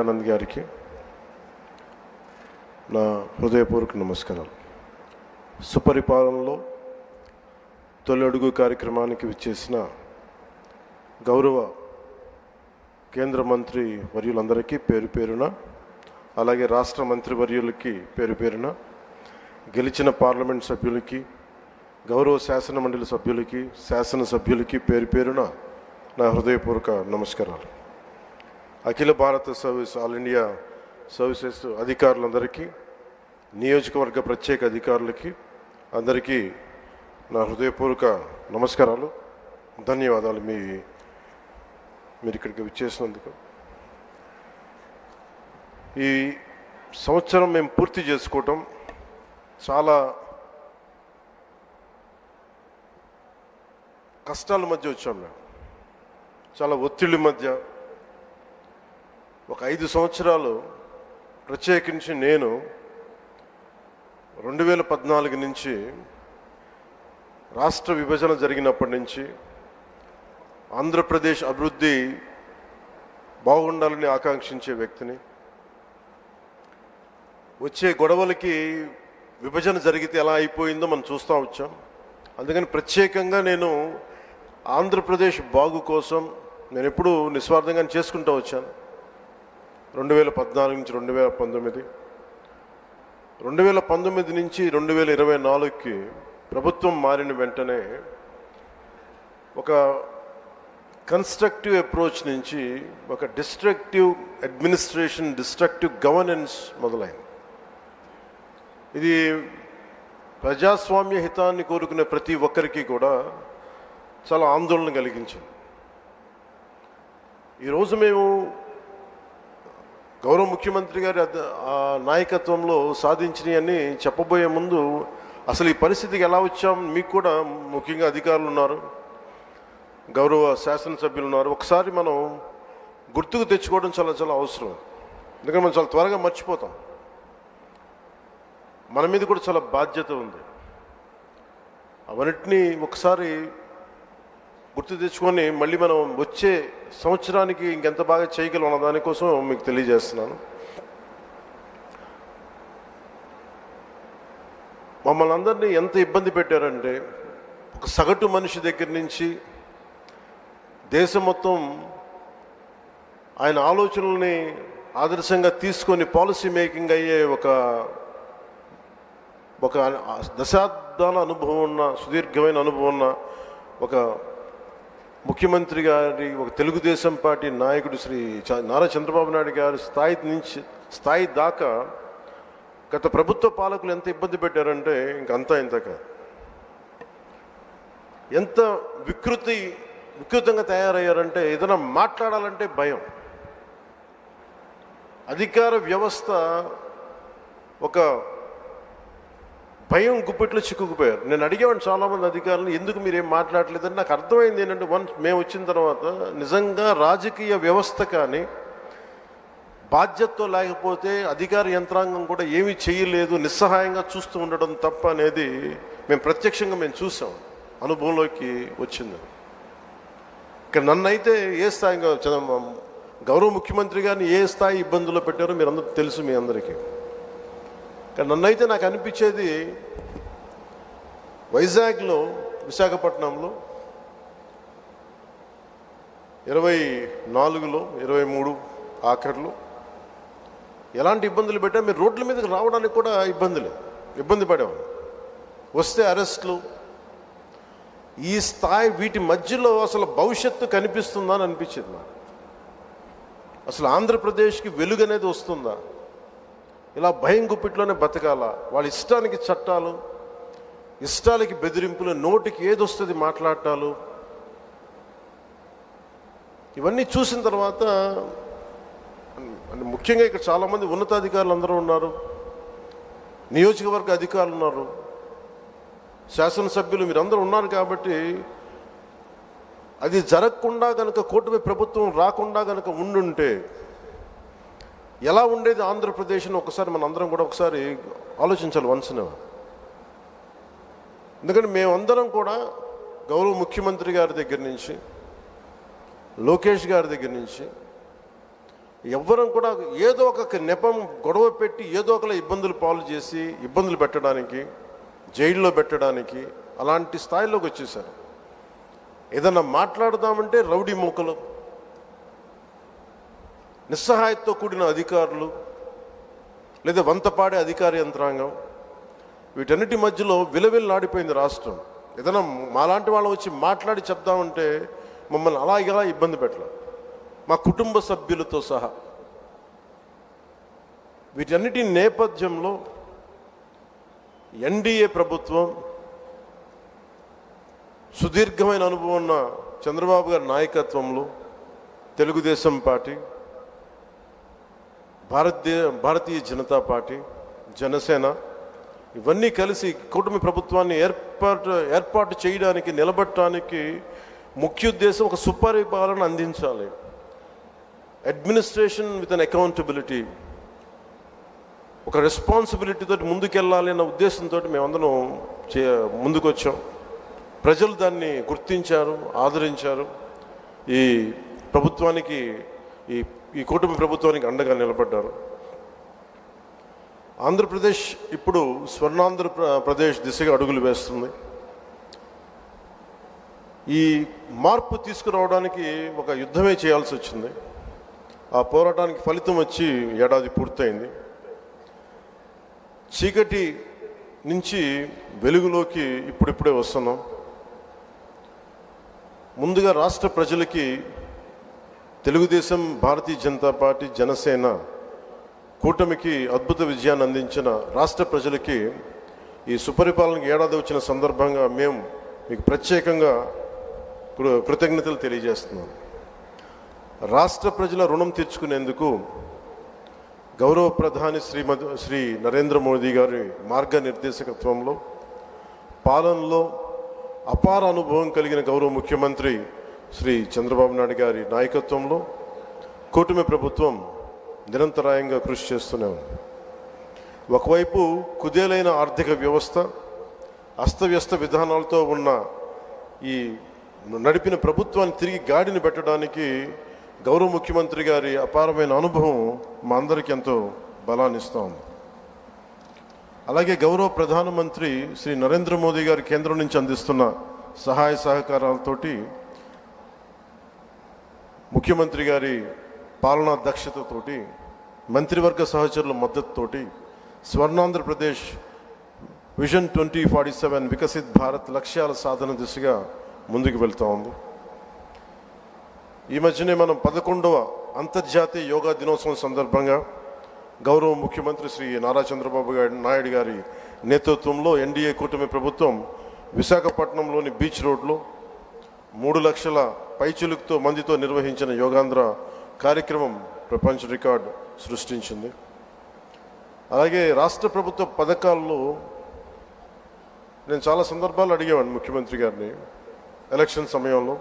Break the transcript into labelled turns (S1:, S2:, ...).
S1: ఆనంద్ గారికి నా హృదయపూర్వక నమస్కారాలు. సుపరిపాలనలో తొలి అడుగు కార్యక్రమానికి విచ్చేసిన గౌరవ కేంద్ర మంత్రి వర్యులందరికీ పేరు పేరున అలాగే రాష్ట్ర మంత్రి వర్యులకి పేరు పేరున గెలిచిన పార్లమెంట్ సభ్యులకి గౌరవ శాసన మండలి సభ్యులకి శాసనసభ్యులకి పేరు పేరున నా హృదయపూర్వక నమస్కారాలు. అఖిల భారత సర్వీస్ ఆల్ ఇండియా సర్వీసెస్ అధికారులందరికీ నియోజకవర్గ ప్రత్యేక అధికారులకి అందరికీ నా హృదయపూర్వక నమస్కారాలు ధన్యవాదాలు మీ మీరు ఇక్కడికి విచ్చేసినందుకు. ఈ సంవత్సరం మేము పూర్తి చేసుకోవటం చాలా కష్టాల మధ్య వచ్చాం మేము చాలా ఒత్తిళ్ళ మధ్య ఒక ఐదు సంవత్సరాలు ప్రత్యేకించి నేను రెండు వేల పద్నాలుగు నుంచి రాష్ట్ర విభజన జరిగినప్పటి నుంచి ఆంధ్రప్రదేశ్ అభివృద్ధి బాగుండాలని ఆకాంక్షించే వ్యక్తిని. వచ్చే గొడవలకి విభజన జరిగితే ఎలా అయిపోయిందో మనం చూస్తూ వచ్చాం. అందుకని ప్రత్యేకంగా నేను ఆంధ్రప్రదేశ్ బాగు కోసం నేను ఎప్పుడూ నిస్వార్థంగా చేసుకుంటూ వచ్చాను. రెండు వేల పద్నాలుగు నుంచి రెండు వేల పంతొమ్మిది. రెండు వేల పంతొమ్మిది నుంచి రెండు వేల ఇరవై నాలుగుకి ప్రభుత్వం మారిన వెంటనే ఒక కన్స్ట్రక్టివ్ అప్రోచ్ నుంచి ఒక డిస్ట్రక్టివ్ అడ్మినిస్ట్రేషన్ డిస్ట్రక్టివ్ గవర్నెన్స్ మొదలైంది. ఇది ప్రజాస్వామ్య హితాన్ని కోరుకునే ప్రతి ఒక్కరికి కూడా చాలా ఆందోళన కలిగించింది. ఈరోజు మేము గౌరవ ముఖ్యమంత్రి గారి నాయకత్వంలో సాధించినవన్నీ చెప్పబోయే ముందు అసలు ఈ పరిస్థితికి ఎలా వచ్చాం? మీకు కూడా ముఖ్యంగా అధికారులు ఉన్నారు గౌరవ శాసనసభ్యులు ఉన్నారు. ఒకసారి మనం గుర్తుకు తెచ్చుకోవడం చాలా చాలా అవసరం. ఎందుకంటే మనం చాలా త్వరగా మర్చిపోతాం. మన మీద కూడా చాలా బాధ్యత ఉంది. అవన్నిటినీ ఒకసారి గుర్తు తెచ్చుకొని మళ్ళీ మనం వచ్చే సంవత్సరానికి ఇంకెంత బాగా చేయగలం అన్న దానికోసం మీకు తెలియజేస్తున్నాను. మమ్మల్ని అందరినీ ఎంత ఇబ్బంది పెట్టారంటే ఒక సగటు మనిషి దగ్గర నుంచి దేశం మొత్తం ఆయన ఆలోచనల్ని ఆదర్శంగా తీసుకొని పాలసీ మేకింగ్ అయ్యే ఒక ఒక దశాబ్దాల అనుభవం ఉన్న సుదీర్ఘమైన అనుభవం ఉన్న ఒక ముఖ్యమంత్రి గారి ఒక తెలుగుదేశం పార్టీ నాయకుడు శ్రీ చ- నారా చంద్రబాబు నాయుడు గారి స్థాయి నుంచి స్థాయి దాకా గత ప్రభుత్వ పాలకులు ఎంత ఇబ్బంది పెట్టారంటే ఇంకంతా ఇంతక. ఎంత వికృతి వికృతంగా తయారయ్యారంటే ఏదైనా మాట్లాడాలంటే భయం. అధికార వ్యవస్థ ఒక భయం గుప్పెట్లో చిక్కుకుపోయారు. నేను అడిగేవాడిని చాలామంది అధికారులు ఎందుకు మీరేం మాట్లాడలేదని నాకు అర్థమైంది ఏంటంటే వన్స్ మేము వచ్చిన తర్వాత నిజంగా రాజకీయ వ్యవస్థ కానీ బాధ్యతతో లేకపోతే అధికార యంత్రాంగం కూడా ఏమీ చేయలేదు నిస్సహాయంగా చూస్తూ ఉండడం తప్ప అనేది మేము ప్రత్యక్షంగా మేము చూసాం. అనుభవంలోకి వచ్చింది. ఇక నన్నైతే ఏ స్థాయిగా గౌరవ ముఖ్యమంత్రి గారిని ఏ స్థాయి ఇబ్బందుల్లో పెట్టారో మీరు తెలుసు మీ అందరికీ. కానీ నన్నైతే నాకు అనిపించేది వైజాగ్లో విశాఖపట్నంలో ఇరవై నాలుగులో ఇరవై మూడు ఆఖరిలో ఎలాంటి ఇబ్బందులు పెట్టా మీరు రోడ్ల మీదకి రావడానికి కూడా ఇబ్బందులు ఇబ్బంది పడేవారు వస్తే అరెస్ట్లు. ఈ స్థాయి వీటి మధ్యలో అసలు భవిష్యత్తు కనిపిస్తుందా అని అనిపించింది నాకు. అసలు ఆంధ్రప్రదేశ్కి వెలుగు అనేది వస్తుందా? ఇలా భయం గుప్పిట్లోనే బతకాల? వాళ్ళ ఇష్టానికి చట్టాలు ఇష్టాలకి బెదిరింపులు నోటికి ఏది వస్తుంది మాట్లాడటాలు? ఇవన్నీ చూసిన తర్వాత ముఖ్యంగా ఇక్కడ చాలామంది ఉన్నతాధికారులు అందరూ ఉన్నారు నియోజకవర్గ అధికారులు ఉన్నారు శాసనసభ్యులు మీరందరూ ఉన్నారు కాబట్టి అది జరగకుండా కనుక కూటమి ప్రభుత్వం రాకుండా కనుక ఉండుంటే ఎలా ఉండేది ఆంధ్రప్రదేశ్ను ఒకసారి మన అందరం కూడా ఒకసారి ఆలోచించాలి వంశనే ఎందుకంటే మేమందరం కూడా గౌరవ ముఖ్యమంత్రి గారి దగ్గర నుంచి లోకేష్ గారి దగ్గర నుంచి ఎవ్వరం కూడా ఏదో ఒక నెపం గొడవ పెట్టి ఏదో ఒకలా ఇబ్బందులు పాలు చేసి ఇబ్బందులు పెట్టడానికి జైల్లో పెట్టడానికి అలాంటి స్థాయిలోకి వచ్చేసారు. ఏదన్నా మాట్లాడదామంటే రౌడీ మూకలు. నిస్సహాయతతో కూడిన అధికారులు లేదా వంతపాడే అధికార యంత్రాంగం వీటన్నిటి మధ్యలో విలవిల్లాడిపోయింది రాష్ట్రం. ఏదైనా మాలాంటి వాళ్ళు వచ్చి మాట్లాడి చెప్దామంటే మమ్మల్ని అలా ఇలా ఇబ్బంది పెట్టలేదు మా కుటుంబ సభ్యులతో సహా. వీటన్నిటి నేపథ్యంలో ఎన్డీఏ ప్రభుత్వం సుదీర్ఘమైన అనుభవం ఉన్న చంద్రబాబు గారి నాయకత్వంలో తెలుగుదేశం పార్టీ భారతీయ భారతీయ జనతా పార్టీ జనసేన ఇవన్నీ కలిసి కూటమి ప్రభుత్వాన్ని ఏర్పాటు ఏర్పాటు చేయడానికి నిలబట్టడానికి ముఖ్య ఉద్దేశం ఒక సుపరిపాలన అందించాలి. అడ్మినిస్ట్రేషన్ విత్ అన్ అకౌంటబిలిటీ ఒక రెస్పాన్సిబిలిటీ తోటి ముందుకెళ్ళాలి అన్న ఉద్దేశంతో మేమందరం చే ముందుకొచ్చాం. ప్రజలు దాన్ని గుర్తించారు ఆదరించారు. ఈ ప్రభుత్వానికి ఈ ఈ కూటమి ప్రభుత్వానికి అండగా నిలబడ్డారు. ఆంధ్రప్రదేశ్ ఇప్పుడు స్వర్ణాంధ్ర ప్రదేశ్ దిశగా అడుగులు వేస్తుంది. ఈ మార్పు తీసుకురావడానికి ఒక యుద్ధమే చేయాల్సి వచ్చింది. ఆ పోరాటానికి ఫలితం వచ్చి ఏడాది పూర్తయింది. చీకటి నుంచి వెలుగులోకి ఇప్పుడిప్పుడే వస్తున్నాం. ముందుగా రాష్ట్ర ప్రజలకి తెలుగుదేశం భారతీయ జనతా పార్టీ జనసేన కూటమికి అద్భుత విజయాన్ని అందించిన రాష్ట్ర ప్రజలకి ఈ సుపరిపాలనకి ఏడాది వచ్చిన సందర్భంగా మేము మీకు ప్రత్యేకంగా కృతజ్ఞతలు తెలియజేస్తున్నాం. రాష్ట్ర ప్రజల రుణం తీర్చుకునేందుకు గౌరవ ప్రధాని శ్రీమతి శ్రీ నరేంద్ర మోదీ గారి మార్గనిర్దేశకత్వంలో పాలనలో అపార అనుభవం కలిగిన గౌరవ ముఖ్యమంత్రి శ్రీ చంద్రబాబు నాయుడు గారి నాయకత్వంలో కూటమి ప్రభుత్వం నిరంతరాయంగా కృషి చేస్తూనే ఉంది. ఒకవైపు కుదేలైన ఆర్థిక వ్యవస్థ అస్తవ్యస్త విధానాలతో ఉన్న ఈ నడిపిన ప్రభుత్వాన్ని తిరిగి గాడిని పెట్టడానికి గౌరవ ముఖ్యమంత్రి గారి అపారమైన అనుభవం మా అందరికీ ఎంతో బలాన్నిస్తూ ఉంది. అలాగే గౌరవ ప్రధానమంత్రి శ్రీ నరేంద్ర మోదీ గారు కేంద్రం నుంచి అందిస్తున్న సహాయ సహకారాలతోటి ముఖ్యమంత్రి గారి పాలనా దక్షతతోటి మంత్రివర్గ సహచరుల మద్దతుతోటి Swarnandhra Pradesh vision twenty forty seven Viksit Bharat లక్ష్యాల సాధన దిశగా ముందుకు వెళ్తూ ఉంది. ఈ మధ్యనే మనం పదకొండవ అంతర్జాతీయ యోగా దినోత్సవం సందర్భంగా గౌరవ ముఖ్యమంత్రి శ్రీ నారా చంద్రబాబు నాయుడు గారి నేతృత్వంలో ఎన్డీఏ కూటమి ప్రభుత్వం విశాఖపట్నంలోని బీచ్ రోడ్లో మూడు లక్షల పైచులుకుతో మందితో నిర్వహించిన యోగాంధ్ర కార్యక్రమం ప్రపంచ రికార్డు సృష్టించింది. అలాగే రాష్ట్ర ప్రభుత్వ పథకాల్లో నేను చాలా సందర్భాలు అడిగేవాడిని ముఖ్యమంత్రి గారిని ఎలక్షన్ సమయంలో.